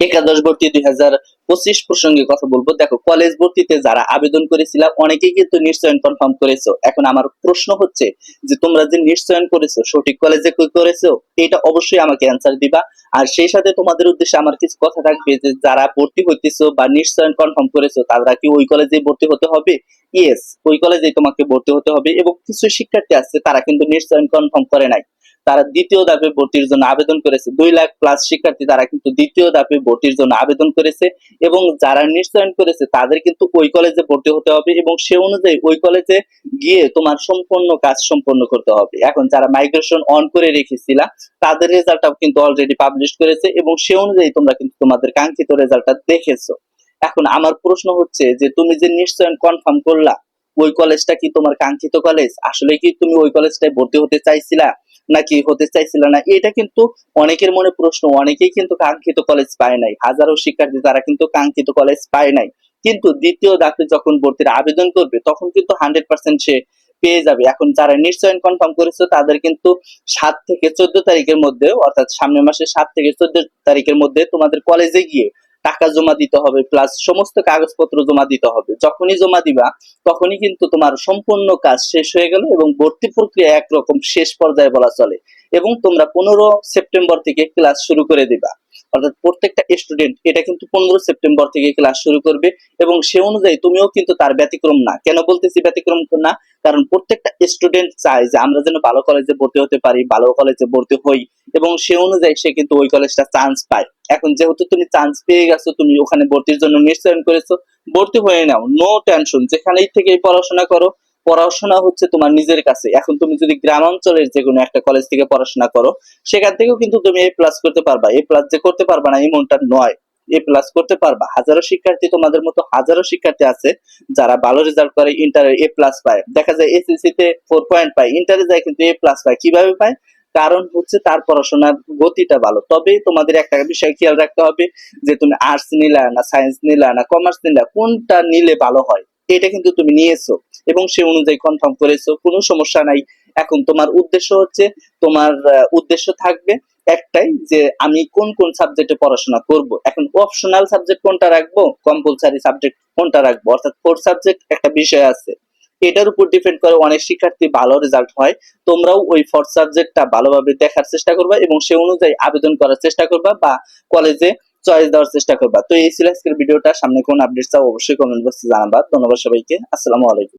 একাদশ ভর্তি দুই হাজার পঁচিশ প্রসঙ্গে কথা বলব। দেখো কলেজ ভর্তিতে যারা আবেদন করেছিল, অনেকেই কিন্তু নিশ্চয়ন কনফার্ম করেছ। এখন আমার প্রশ্ন হচ্ছে যে, তোমরা যে নিশ্চয়ন করেছ, সঠিক কলেজে করেছ, এটা অবশ্যই আমাকে অ্যান্সার দিবা। আর সেই সাথে তোমাদের উদ্দেশ্যে আমার কিছু কথা থাকবে যে, যারা ভর্তি হইতেছো বা নিশ্চয়ন কনফার্ম করেছ, তারা কি ওই কলেজে ভর্তি হতে হবে? ইয়েস ওই কলেজে তোমাকে ভর্তি হতে হবে। এবং কিছু শিক্ষার্থী আছে, তারা কিন্তু নিশ্চয়ন কনফার্ম করে নাই। তারা দ্বিতীয় ধাপে ভর্তির জন্য আবেদন করেছে। দুই লাখ প্লাস শিক্ষার্থী তারা কিন্তু দ্বিতীয় ধাপে ভর্তির জন্য আবেদন করেছে এবং যারা নিশ্চয়ন করেছে তাদের কিন্তু ওই কলেজে ভর্তি হতে হবে এবং সে অনুযায়ী ওই কলেজে গিয়ে তোমার সম্পূর্ণ কাজ সম্পন্ন করতে হবে। এখন যারা মাইগ্রেশন অন করে রেখেছিলা, তাদের রেজাল্টটাও কিন্তু অলরেডি পাবলিশ করেছে এবং সে অনুযায়ী তোমরা কিন্তু তোমাদের কাঙ্ক্ষিত রেজাল্টটা দেখেছ। এখন আমার প্রশ্ন হচ্ছে যে, তুমি যে নিশ্চয়ন কনফার্ম করলা ওই কলেজটা কি তোমার কাঙ্ক্ষিত কলেজ আসলে কি তুমি ওই কলেজটায় ভর্তি হতে চাইছিলা? নাকি হতে চাইছিল না? এটা কিন্তু অনেকের মনে প্রশ্ন। অনেকেই কিন্তু কাঙ্ক্ষিত কলেজ পায় নাই। হাজারো শিক্ষার্থী তারা কিন্তু কাঙ্ক্ষিত কলেজ পায় নাই। কিন্তু দ্বিতীয় ধাপে যখন ভর্তির আবেদন করবে, তখন কিন্তু হান্ড্রেড পার্সেন্ট সে পেয়ে যাবে। এখন যারা নিশ্চয়ন কনফার্ম করেছে, তাদের কিন্তু সাত থেকে চোদ্দ তারিখের মধ্যে, অর্থাৎ সামনের মাসের সাত থেকে চোদ্দ তারিখের মধ্যে তোমাদের কলেজে গিয়ে টাকা জমা দিতে হবে প্লাস সমস্ত কাগজপত্র জমা দিতে হবে। যখনই জমা দিবা, তখনই কিন্তু তোমার সম্পূর্ণ কাজ শেষ হয়ে গেল এবং ভর্তি প্রক্রিয়া একরকম শেষ পর্যায়ে বলা চলে এবং তোমরা পনেরো সেপ্টেম্বর থেকে ক্লাস শুরু করে দিবা। অর্থাৎ প্রত্যেকটা স্টুডেন্ট এটা কিন্তু পনেরো সেপ্টেম্বর থেকে ক্লাস শুরু করবে এবং সে অনুযায়ী তুমিও কিন্তু তার ব্যতিক্রম না। কেন বলতেছি ব্যতিক্রম না? কারণ প্রত্যেকটা স্টুডেন্ট চায় যে আমরা যেন ভালো কলেজে ভর্তি হতে পারি, ভালো কলেজে ভর্তি হই এবং সে অনুযায়ী সে কিন্তু ওই কলেজটা চান্স পায়। এখন যেহেতু তুমি চান্স পেয়ে গেছো, তুমি ওখানে ভর্তির জন্য নিশ্চয়ন করেছ, ভর্তি হয়ে নাও নো টেনশন যেখানেই থেকে পড়াশোনা করো, পড়াশোনা হচ্ছে তোমার নিজের কাছে। এখন তুমি যদি গ্রামাঞ্চলের যে কোনো একটা কলেজ থেকে পড়াশোনা করো, সেখান থেকেও কিন্তু তুমি এ প্লাস করতে পারবা। এ প্লাস যে করতে পারবা না এমনটা নয়। এ প্লাস করতে পারবা। হাজারো শিক্ষার্থী তোমাদের মতো হাজারো শিক্ষার্থী আছে, যারা ভালো রেজাল্ট করে ইন্টারে এ প্লাস পায়। দেখা যায় এসএসসি তে ফোর পয়েন্ট পায় ইন্টারে যায় কিন্তু এ প্লাস পায়। কীভাবে পায়? কারণ হচ্ছে তার পড়াশোনার গতিটা ভালো। তবে তোমাদের একটা বিষয় খেয়াল রাখতে হবে যে তুমি আর্টস নিলা না সায়েন্স নিলা না কমার্স নিলা, কোনটা নিলে ভালো হয়? এটা কিন্তু তুমি নিয়েছো এবং সে অনুযায়ী কনফার্ম করেছ, কোনো সমস্যা নাই। এখন তোমার উদ্দেশ্য হচ্ছে, তোমার উদ্দেশ্য থাকবে একটাই যে আমি কোন কোন সাবজেক্টে পড়াশোনা করব। এখন অপশনাল সাবজেক্ট কোনটা রাখব? কম্পালসারি সাবজেক্ট কোনটা রাখব? অর্থাৎ ফোর সাবজেক্ট একটা বিষয় আছে। এটার উপর ডিপেন্ড করে অনেক শিক্ষার্থী ভালো রেজাল্ট হয়। তোমরাও ওই ফর্থ সাবজেক্টটা ভালোভাবে দেখার চেষ্টা করবা এবং সে অনুযায়ী আবেদন করার চেষ্টা করবা বা কলেজে চয়েস দেওয়ার চেষ্টা করবা। তো এই ছিল আজকের ভিডিওটা সামনে কোন আপডেট চাও অবশ্যই কমেন্ট বক্সে জানাবা। ধন্যবাদ সবাইকে। আসসালামু আলাইকুম।